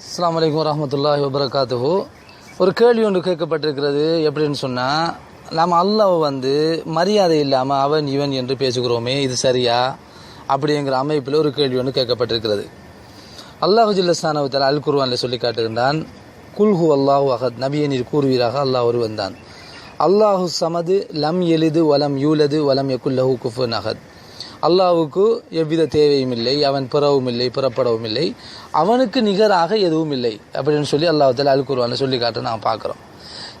அஸ்லாம் வலைக்கம் வரமத்துல்லா வபரகாத்துஹு. ஒரு கேள்வி ஒன்று கேட்கப்பட்டிருக்கிறது. எப்படின்னு சொன்னால் நாம் அல்லாஹ் வந்து மரியாதை இல்லாமல் அவன் இவன் என்று பேசுகிறோமே இது சரியா? அப்படிங்கிற அமைப்பில் ஒரு கேள்வி ஒன்று கேட்கப்பட்டிருக்கிறது. அல்லாஹு ஜில்லஸ்தானவத்தில் அல் குர்வானில் சொல்லி காட்டுகின்றான் குல்ஹு அல்லாஹு அஹத். நபியனின் கூறுவீராக அல்லாஹ் ஒரு வந்தான். அல்லாஹு சமது லம் எளிது வலம் யூலது வலம் எக்குல்லஹு குஃபுன் அஹத். அல்லாவுக்கு எவ்வித தேவையும் இல்லை அவன் பிறவும் இல்லை புறப்படவும் இல்லை அவனுக்கு நிகராக எதுவும் இல்லை அப்படின்னு சொல்லி அல்லாஹத்தில் அல் குர்வானில் சொல்லி காட்ட நாம் பார்க்குறோம்.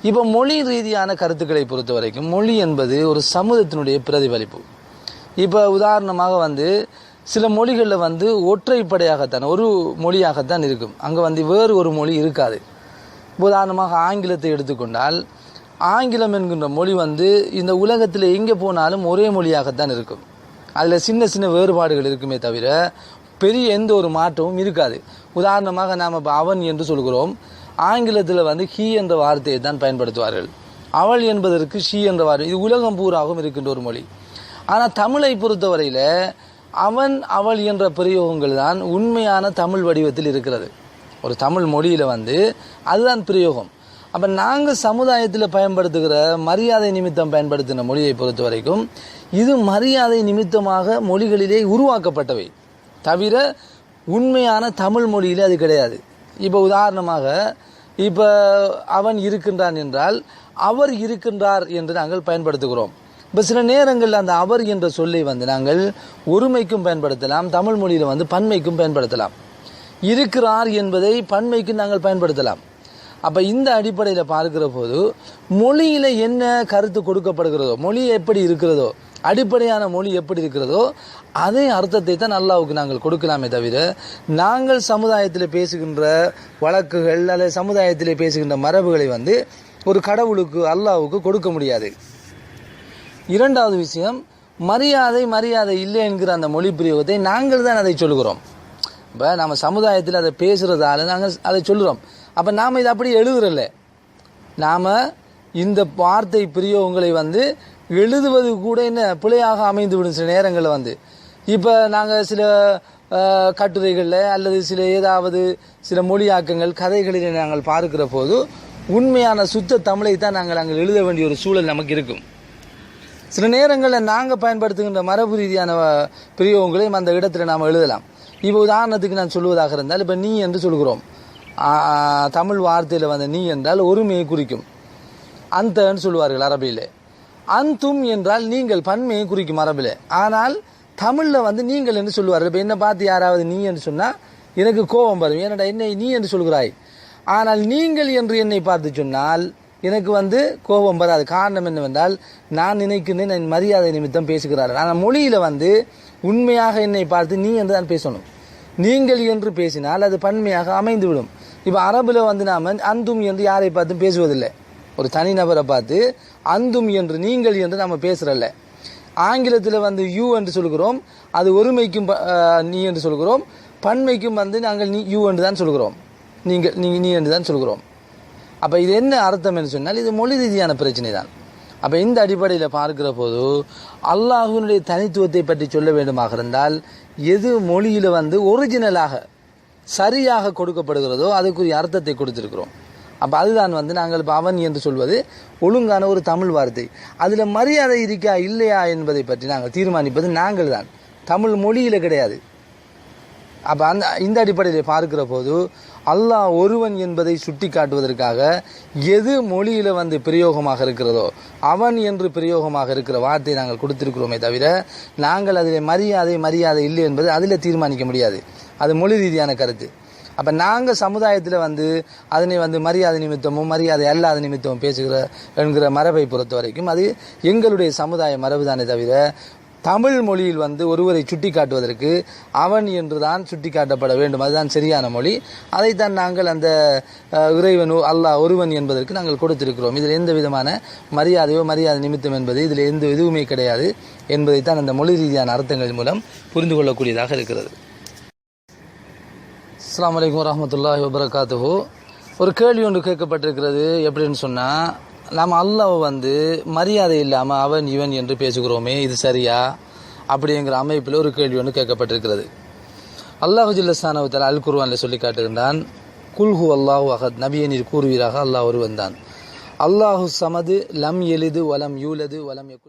இப்போ மொழி ரீதியான கருத்துக்களை பொறுத்த வரைக்கும் மொழி என்பது ஒரு சமூகத்தினுடைய பிரதிபலிப்பு. இப்போ உதாரணமாக வந்து சில மொழிகளில் வந்து ஒற்றைப்படையாகத்தான் ஒரு மொழியாகத்தான் இருக்கும். அங்கே வந்து வேறு ஒரு மொழி இருக்காது. உதாரணமாக ஆங்கிலத்தை எடுத்துக்கொண்டால் ஆங்கிலம் என்கின்ற மொழி வந்து இந்த உலகத்தில் எங்கே போனாலும் ஒரே மொழியாகத்தான் இருக்கும். அதில் சின்ன சின்ன வேறுபாடுகள் இருக்குமே தவிர பெரிய எந்த ஒரு மாற்றமும் இருக்காது. உதாரணமாக நாம் இப்போ அவன் என்று சொல்கிறோம். ஆங்கிலத்தில் வந்து ஹீ என்ற வார்த்தையை தான் பயன்படுத்துவார்கள். அவள் என்பதற்கு ஷீ என்ற வார்த்தை. இது உலகம் பூராகவும் இருக்கின்ற ஒரு மொழி. ஆனால் தமிழை பொறுத்தவரையில் அவன் அவள் என்ற பிரயோகங்கள் தான் உண்மையான தமிழ் வடிவத்தில் இருக்கிறது. ஒரு தமிழ் மொழியில் வந்து அதுதான் பிரயோகம். அப்போ நாங்கள் சமுதாயத்தில் பயன்படுத்துகிற மரியாதை நிமித்தம் பயன்படுத்தின மொழியை பொறுத்த வரைக்கும் இது மரியாதை நிமித்தமாக மொழிகளிலே உருவாக்கப்பட்டவை. தவிர உண்மையான தமிழ் மொழியிலே அது கிடையாது. இப்போ உதாரணமாக இப்போ அவன் இருக்கின்றான் என்றால் அவர் இருக்கின்றார் என்று நாங்கள் பயன்படுத்துகிறோம். இப்போ சில நேரங்களில் அந்த அவர் என்ற சொல்லை வந்து நாங்கள் ஒருமைக்கும் பயன்படுத்தலாம் தமிழ் மொழியில் வந்து பன்மைக்கும் பயன்படுத்தலாம். இருக்கிறார் என்பதை பன்மைக்கு நாங்கள் பயன்படுத்தலாம். அப்போ இந்த அடிப்படையில் பார்க்கிற போது மொழியில் என்ன கருத்து கொடுக்கப்படுகிறதோ மொழி எப்படி இருக்கிறதோ அடிப்படையான மொழி எப்படி இருக்கிறதோ அதே அர்த்தத்தை தான் அல்லாவுக்கு நாங்கள் கொடுக்கலாமே தவிர நாங்கள் சமுதாயத்தில் பேசுகின்ற வழக்குகள் அல்லது சமுதாயத்தில் பேசுகின்ற மரபுகளை வந்து ஒரு கடவுளுக்கு அல்லாவுக்கு கொடுக்க முடியாது. இரண்டாவது விஷயம் மரியாதை மரியாதை இல்லை என்கிற அந்த மொழி பிரயோகத்தை நாங்கள் தான் அதை சொல்கிறோம் இப்போ நம்ம சமுதாயத்தில் அதை பேசுகிறதால நாங்கள் அதை சொல்கிறோம் அப்போ நாம் இதை அப்படி எழுதுறல நாம் இந்த வார்த்தை பிரியவங்களை வந்து எழுதுவது கூட என்ன? பிழையாக அமைந்து விடும் சில நேரங்களில் வந்து. இப்போ நாங்கள் சில கட்டுரைகளில் அல்லது சில ஏதாவது சில மொழியாக்கங்கள் கதைகளில் நாங்கள் பார்க்கிற போது உண்மையான சுத்த தமிழை தான் நாங்கள் நாங்கள் எழுத வேண்டிய ஒரு சூழல் நமக்கு இருக்கும். சில நேரங்களில் நாங்கள் பயன்படுத்துகின்ற மரபு ரீதியான அஹ், பிரயோகங்களையும் அந்த இடத்துல நாம் எழுதலாம். இப்போ உதாரணத்துக்கு நான் சொல்வதாக இருந்தால் இப்போ நீ என்று சொல்கிறோம். தமிழ் வார்த்தையில் வந்த நீ என்றால் ஒருமையை குறிக்கும். அந்தன்னு சொல்லுவார்கள் அரபியில். அந்தும் என்றால் நீங்கள் பன்மையை குறிக்கும் அரபில். ஆனால் தமிழில் வந்து நீங்கள் என்று சொல்லுவார்கள். இப்போ என்ன பார்த்து யாராவது நீ என்று சொன்னால் எனக்கு கோபம் வரும். என்னடா என்னை நீ என்று சொல்கிறாய்? ஆனால் நீங்கள் என்று என்னை பார்த்து சொன்னால் எனக்கு வந்து கோபம் வராது. காரணம் என்னவென்றால் நான் நினைக்கின்றேன் என் மரியாதை நிமித்தம் பேசுகிறார்கள். ஆனால் மொழியில் வந்து உண்மையாக என்னை பார்த்து நீ என்று தான் பேசணும். நீங்கள் என்று பேசினால் அது பன்மையாக அமைந்துவிடும். இப்போ அரபில் வந்து நாம் அந்தும் என்று யாரை பார்த்தும் பேசுவதில்லை. ஒரு தனிநபரை பார்த்து அந்தும் என்று நீங்கள் என்று நம்ம பேசுகிறல்ல ஆங்கிலத்தில் வந்து யூ என்று சொல்கிறோம் அது ஒருமைக்கும் ப- நீ என்று சொல்கிறோம் பன்மைக்கும் வந்து நாங்கள் நீ யூ என்று தான் சொல்கிறோம். நீங்கள் நீ நீ என்று தான் சொல்கிறோம். அப்போ இது என்ன அர்த்தம் என்று சொன்னால் இது மொழி ரீதியான பிரச்சனை தான். அப்போ இந்த அடிப்படையில் பார்க்கிற போது அல்லாஹுனுடைய தனித்துவத்தை பற்றி சொல்ல வேண்டுமாக இருந்தால் எது மொழியில் வந்து ஒரிஜினலாக சரியாக கொடுக்கப்படுகிறதோ அதுக்குரிய அர்த்தத்தை கொடுத்துருக்குறோம். அப்போ அதுதான் வந்து நாங்கள் இப்போ அவன் என்று சொல்வது ஒழுங்கான ஒரு தமிழ் வார்த்தை. அதில் மரியாதை இருக்கா இல்லையா என்பதை பற்றி நாங்கள் தீர்மானிப்பது நாங்கள் தான். தமிழ் மொழியில் கிடையாது. அப்போ அந்த இந்த அடிப்படையில் பார்க்கிற போது அல்லாஹ் ஒருவன் என்பதை சுட்டி காட்டுவதற்காக எது மொழியில் வந்து பிரயோகமாக இருக்கிறதோ அவன் என்று பிரயோகமாக இருக்கிற வார்த்தை நாங்கள் கொடுத்திருக்கிறோமே தவிர நாங்கள் அதில் மரியாதை மரியாதை இல்லை என்பது அதில் தீர்மானிக்க முடியாது. அது மொழி ரீதியான கருத்து. அப்போ நாங்கள் சமுதாயத்தில் வந்து அதனை வந்து மரியாதை நிமித்தமும் மரியாதை அல்லாத நிமித்தமும் பேசுகிற என்கிற மரபை பொறுத்த வரைக்கும் அது எங்களுடைய சமுதாய மரபு தானே தவிர தமிழ் மொழியில் வந்து ஒருவரை சுட்டி காட்டுவதற்கு அவன் என்றுதான் சுட்டி காட்டப்பட வேண்டும். அதுதான் சரியான மொழி. அதைத்தான் நாங்கள் அந்த அஹ், இறைவன் அல்லாஹ் ஒருவன் என்பதற்கு நாங்கள் கொடுத்திருக்கிறோம். இதில் எந்த விதமான மரியாதையோ மரியாதை நிமித்தம் என்பது இதில் எந்த எதுவுமே கிடையாது என்பதைத்தான் அந்த மொழி ரீதியான அர்த்தங்கள் மூலம் புரிந்து கொள்ளக்கூடியதாக இருக்கிறது. அஸ்லாம் வலைக்கம் வரமத்துல்லா வபரகாத்துஹு. ஒரு கேள்வி ஒன்று கேட்கப்பட்டிருக்கிறது. எப்படின்னு சொன்னால் நாம் அல்லாஹ் வந்து மரியாதை இல்லாமல் அவன் இவன் என்று பேசுகிறோமே இது சரியா? அப்படிங்கிற அமைப்பில் ஒரு கேள்வி ஒன்று கேட்கப்பட்டிருக்கிறது. அல்லாஹு ஜில்லஸ்தானவத்தில் அல் குர்வானில் சொல்லி காட்டுகின்றான் குல்ஹு அல்லாஹு அஹத். நபியை கூறுவீராக அல்லாஹ் ஒரு வந்தான் அல்லாஹு சமது லம் எளிது வலம் யூலது வலம் எக்கு